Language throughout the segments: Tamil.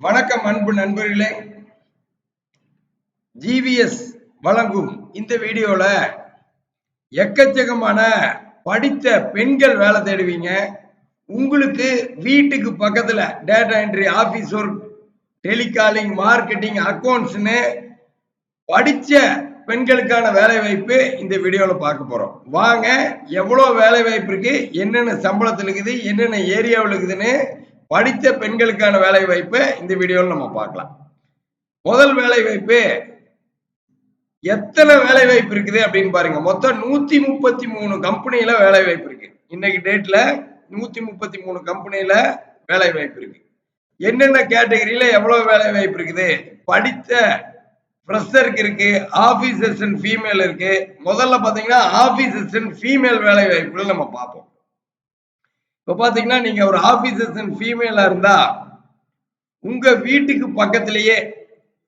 வணக்கம் அன்பு நண்பர்களே. ஜிவிஎஸ் வழங்கும் இந்த வீடியோல எக்கச்சக்கமான படித்த பெண்கள் வேலை தேடுவீங்க. உங்களுக்கு வீட்டுக்கு பக்கத்துல data entry office work telecalling marketing அக்கௌண்ட்ஸ்னு படிச்ச பெண்களுக்கான வேலை வாய்ப்பு இந்த வீடியோவில் பார்க்க போகிறோம் வாங்க எவ்வளோ வேலை வாய்ப்பு இருக்குது என்னென்ன சம்பளத்தில் இருக்குது என்னென்ன ஏரியாவில் இருக்குதுன்னு படித்த பெண்களுக்கான வேலை வாய்ப்பை இந்த வீடியோவில் நம்ம பார்க்கலாம். முதல் வேலை வாய்ப்பு எத்தனை வேலை வாய்ப்பு இருக்குது அப்படின்னு பாருங்க. மொத்தம் நூத்தி முப்பத்தி மூணு கம்பெனியில வேலை வாய்ப்பு இருக்கு. இன்னைக்கு டேட்ல நூத்தி முப்பத்தி மூணு கம்பெனியில வேலை வாய்ப்பு இருக்கு. என்னென்ன கேட்டகரியில எவ்வளவு வேலை வாய்ப்பு இருக்குது? படித்த ஃப்ரெஷருக்கு இருக்கு ஆபீசர்ஸ் அண்ட் ஃபீமேல் இருக்கு. முதல்ல பாத்தீங்கன்னா ஆபீசர்ஸ் அண்ட் ஃபீமேல் வேலை வாய்ப்புகள் நம்ம பார்ப்போம். இப்ப பாத்தீங்கன்னா நீங்க ஒரு ஆபீசர்ஸ் அண்ட் ஃபீமேலா இருந்தா உங்க வீட்டுக்கு பக்கத்திலேயே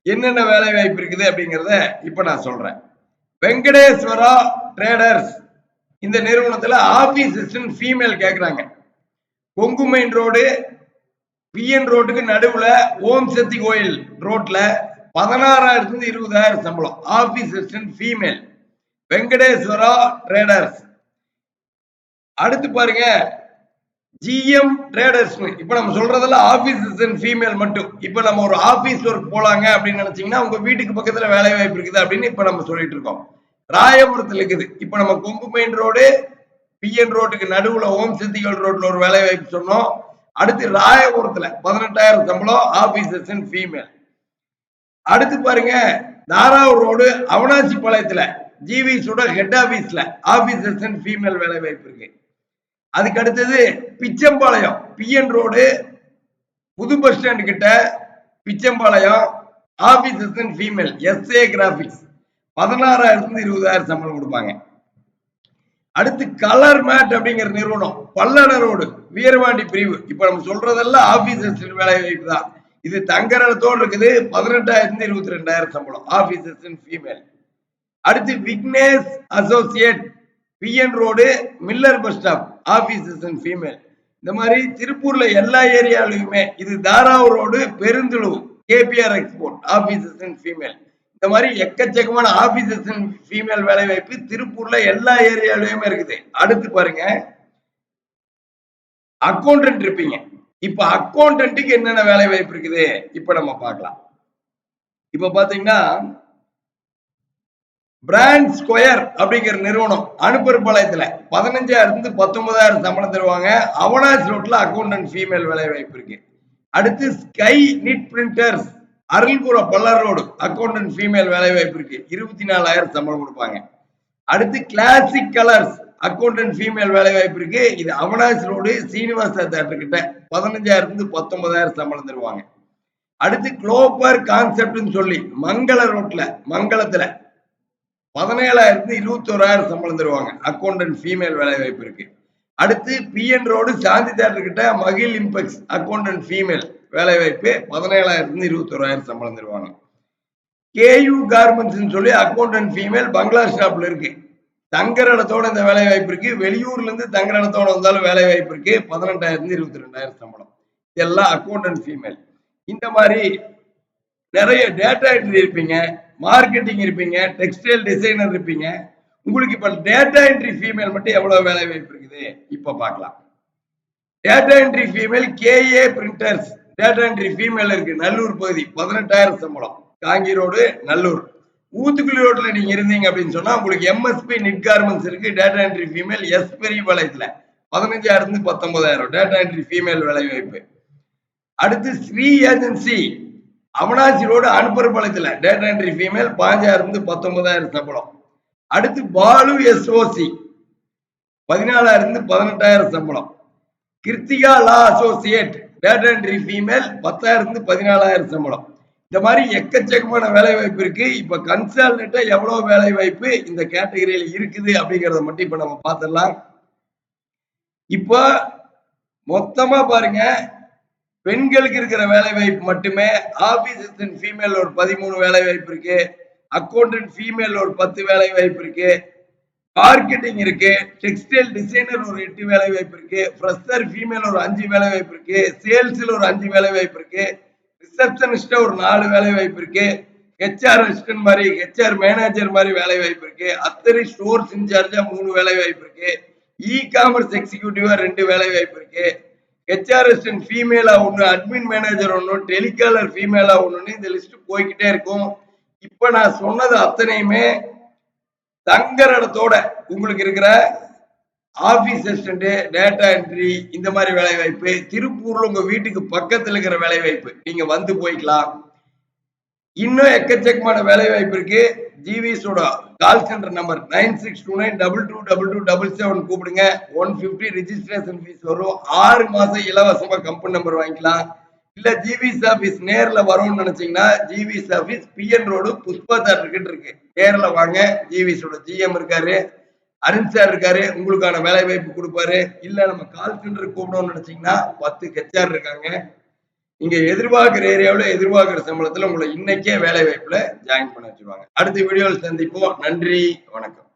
என்னென்ன வேலை வாய்ப்பு இருக்குது அப்படிங்கிறத இப்ப நான் சொல்றேன். வெங்கடேஸ்வரா ட்ரேடர்ஸ் இந்த நிறுவனத்துல ஆபீஸ் அசிஸ்டன்ட் ஃபீமேல் கேட்குறாங்க கொங்கு மெயின் ரோடு பிஎன் ரோட்டுக்கு நடுவுல ஓம் சக்தி கோயில் ரோட்ல பதினாறாயிரத்துல இருபதாயிரம் சம்பளம். Office assistant female Venkateswara traders அடுத்து பாருங்க ஜிஎம் ட்ரேடர்ஸ் இப்ப நம்ம சொல்றதெல்லாம் ஆபீஸ் அண்ட் ஃபீமேல் மட்டும். இப்ப நம்ம ஒரு ஆபீஸ் ஒர்க் போலாங்க அப்படின்னு நினைச்சீங்கன்னா உங்க வீட்டுக்கு பக்கத்துல வேலை வாய்ப்பு இருக்குது அப்படின்னு இப்ப நம்ம சொல்லிட்டு இருக்கோம். ராயபுரத்துல இருக்குது. இப்ப நம்ம கொங்கு மெயின் ரோடு பிஎன் ரோட்டுக்கு நடுவுல ஓம் சித்திகள் ரோட்ல ஒரு வேலை வாய்ப்பு சொன்னோம். அடுத்து ராயபுரத்துல பதினெட்டாயிரம் சம்பளம் ஆபீஸ் அண்ட் ஃபீமேல் அடுத்து பாருங்க தாராவூர் ரோடு அவனாசி பாளையத்துல ஜிவி சுட ஹெட் ஆபீஸ்ல ஆபீஸ் அண்ட் ஃபீமேல் வேலை வாய்ப்பு இருக்கு. அதுக்கு அடுத்தது பிச்சம்பாளையம் பிஎன் ரோடு புது பஸ் ஸ்டாண்ட் கிட்ட Pichampalayam office assistant female SA graphics பதினாறாயிரத்துலேருந்து இருபதாயிரம் சம்பளம் கொடுப்பாங்க. அடுத்து கலர் மேட் அப்படிங்கிற நிறுவனம் பல்லட ரோடு வீரவாண்டி பிரிவு. இப்போ நம்ம சொல்றதெல்லாம் ஆபீஸ் அசிஸ்டன்ட் வேலை வாய்ப்பு தான். இது தங்கரத்தோடு இருக்குது பதினெட்டாயிரத்துலேருந்து இருபத்தி ரெண்டாயிரம் சம்பளம் ஆபீஸ் அசிஸ்டன்ட் ஃபீமேல் அடுத்து Vignesh associate PN road Miller bus stop offices and female இந்த மாதிரி திருப்பூர்ல எல்லா ஏரியாலையுமே இது Dharavur road பெருந்துளு KPR export offices and female இந்த மாதிரி எக்கச்சக்கமான ஆபீசஸ் அண்ட் ஃபீமேல் வேலை வாய்ப்பு திருப்பூர்ல எல்லா ஏரியாலையுமே இருக்குது. அடுத்து பாருங்க. அக்கௌண்டன்ட் இருப்பீங்க. இப்ப அக்கௌண்டன்ட்டுக்கு என்னென்ன வேலை வாய்ப்பு இருக்குது? இப்ப நம்ம பார்க்கலாம். இப்ப பாத்தீங்கன்னா பிராண்ட் ஸ்கொயர் அப்படிங்கிற நிறுவனம் அனுப்பற்பாளையத்துல பதினஞ்சாயிரத்து பத்தொன்பதாயிரம் சம்பளம் தருவாங்க. அவனாஸ் ரோட்ல அக்கௌண்டன்ட் ஃபீமேல் வேலை வாய்ப்பு இருக்கு. அடுத்து ஸ்கை நிட் பிரிண்டர்ஸ் அருள்புர பல்லர் ரோடு அக்கௌண்டன்ட் ஃபீமேல் வேலை வாய்ப்பு இருக்கு. இருபத்தி நாலாயிரம் சம்பளம் கொடுப்பாங்க. அடுத்து கிளாசிக் கலர்ஸ் அக்கௌண்டன்ட் ஃபீமேல் வேலை வாய்ப்பு இருக்கு. இது அவனாஸ் ரோடு சீனிவாச தேட்டர் கிட்ட பதினஞ்சாயிரத்து பத்தொன்பதாயிரம் சம்பளம் தருவாங்க. அடுத்து குளோபர் கான்செப்ட்னு சொல்லி மங்கள ரோட்ல மங்களத்துல பதினேழாயிரத்து இருபத்தி ஓராயிரம் சம்பளம் தருவாங்க. அக்கௌண்டன்ட் ஃபீமேல் வேலை வாய்ப்பு இருக்கு. அடுத்து பிஎன் ரோடு சாந்தி தேட்டர் கிட்ட மகிழ் இம்பெக்ஸ் அக்கௌண்டன்ட் ஃபீமேல் வேலை வாய்ப்பு பதினேழாயிரத்து இருபத்தி ஓராயிரம் சம்பளம் தருவாங்க. கேயூ கார்மெண்ட்ஸ் சொல்லி அக்கௌண்டன்ட் ஃபீமேல் பங்களா ஸ்டாப்ல இருக்கு. தங்குற இடத்தோட இந்த வேலை வாய்ப்பு இருக்கு. வெளியூர்ல இருந்து தங்குற இடத்தோட வந்தாலும் வேலை வாய்ப்பு இருக்கு. பதினெட்டாயிரத்து இருபத்தி ரெண்டாயிரம் சம்பளம். இதெல்லாம் அக்கௌண்டன்ட் ஃபீமேல் இந்த மாதிரி நிறைய டேட்டா என்ட்ரி இருப்பீங்க மார்க்கெட்டிங் இருப்பீங்க டெக்ஸ்டைல் டிசைனர் இருப்பீங்க. உங்களுக்கு இப்ப டேட்டா என்ட்ரி ஃபீமேல் மட்டும் எவ்வளவு வேலை வாய்ப்பு இருக்குது? இப்ப பார்க்கலாம். Data entry female KA printers data entry female இருக்கு நல்லூர் பகுதி பதினெட்டாயிரம் சம்பளம். காங்கி ரோடு நல்லூர். ஊத்துக்குழி ரோட்ல நீங்க இருந்தீங்க அப்படின்னு சொன்னா உங்களுக்கு எம்எஸ்பி நிட் கார்மெண்ட்ஸ் இருக்கு டேட்டா என்ட்ரி ஃபீமேல் எஸ் பெரிய பாளையத்துல பதினஞ்சாயிரம் பத்தொன்பதாயிரம் டேட்டா என்ட்ரி ஃபீமேல் வேலை வாய்ப்பு. அடுத்து ஸ்ரீ ஏஜென்சி அவனாசி ரோடு அனுப்பரப்பாளையத்துல டேட்டா என்ட்ரி ஃபீமேல் பாஞ்சாயிரம் இருந்து பத்தொன்பதாயிரம் சம்பளம். அடுத்து பாலு எஸ்ஓசி பதினாலாயிரம் இருந்து பதினெட்டாயிரம் சம்பளம். Kiruthika law associate data entry female பத்தாயிரம் இருந்து பதினாலாயிரம் சம்பளம். இந்த மாதிரி எக்கச்சக்கமான வேலை வாய்ப்பு இருக்கு. இப்ப கன்சல்டா எவ்வளவு வேலை வாய்ப்பு இந்த கேட்டகரியில இருக்குது அப்படிங்கறத மட்டும் இப்ப நம்ம பார்த்துடலாம். இப்போ மொத்தமா பாருங்க பெண்களுக்கு இருக்கிற வேலை வாய்ப்பு மட்டுமே ஆபீஸ் அசிஸ்டன்ட் ஃபீமேல் ஒரு பதிமூணு வேலை வாய்ப்பு இருக்கு அக்கௌண்டன்ட் ஃபீமேல் ஒரு பத்து வேலை வாய்ப்பு இருக்கு மார்க்கெட்டிங் இருக்கு டெக்ஸ்டைல் டிசைனர் ஒரு எட்டு வேலை வாய்ப்பு இருக்கு ஃப்ரெஷர் ஃபீமேல் ஒரு அஞ்சு வேலை வாய்ப்பு இருக்கு சேல்ஸில் ஒரு அஞ்சு வேலை வாய்ப்பு இருக்கு ரிசப்ஷனிஸ்டா ஒரு நாலு வேலை வாய்ப்பு இருக்கு ஹெச்ஆர் அசிஸ்டன்ட் மாதிரி ஹெச்ஆர் மேனேஜர் மாதிரி வேலை வாய்ப்பு இருக்கு அத்தனை ஸ்டோர்ஸ் இன்சார்ஜா மூணு வேலை வாய்ப்பு இருக்கு இ காமர்ஸ் எக்ஸிக்யூட்டிவா ரெண்டு வேலை வாய்ப்பு இருக்கு ஹெச்ஆர்எஸ்டன் ஃபீமேலாக ஃபீமேலா ஒண்ணு அட்மின் மேனேஜர் ஒண்ணு டெலிகாலர் ஃபீமேலா ஒண்ணுன்னு இந்த லிஸ்ட் போய்கிட்டே இருக்கும். இப்ப நான் சொன்னது அத்தனையுமே தங்குற இடத்தோட உங்களுக்கு இருக்கிற ஆபீஸ் அசிஸ்டன்ட் டேட்டா என்ட்ரி இந்த மாதிரி வேலை வாய்ப்பு திருப்பூர்ல உங்க வீட்டுக்கு பக்கத்துல இருக்கிற வேலை வாய்ப்பு நீங்க வந்து போய்க்கலாம். இன்னும் எக்கச்சக்கமான வேலை வாய்ப்பு இருக்கு ஜிவிஸோட call centre number nine six two nine double two double two double seven கூப்பிடுங்க. ஒன் ஃபிஃப்டி ரிஜிஸ்ட்ரேஷன் ஃபீஸ் வரும். ஆறு மாசம் இலவசமா கம்பெனி நம்பர் வாங்கிக்கலாம். இல்ல ஜிவிஸ் ஆபீஸ் நேர்ல வரும்னு நினைச்சீங்கன்னா GVS office PN road Pushpa theatre இருக்கு. நேர்ல வாங்க. ஜிவிஸோட ஜிஎம் இருக்காரு. அருண் சார் இருக்காரு. உங்களுக்கான வேலை வாய்ப்பு கொடுப்பாரு. இல்ல நம்ம கால் சென்டர் கூப்பிடணும்னு நினைச்சீங்கன்னா பத்து ஹெச்ஆர் இருக்காங்க. நீங்க எதிர்பார்க்கிற ஏரியாவுல எதிர்பார்க்கிற சம்பளத்துல உங்களை இன்னைக்கே வேலை வாய்ப்புல ஜாயின் பண்ண வச்சிருவாங்க. அடுத்த வீடியோவில் சந்திப்போம். நன்றி. வணக்கம்.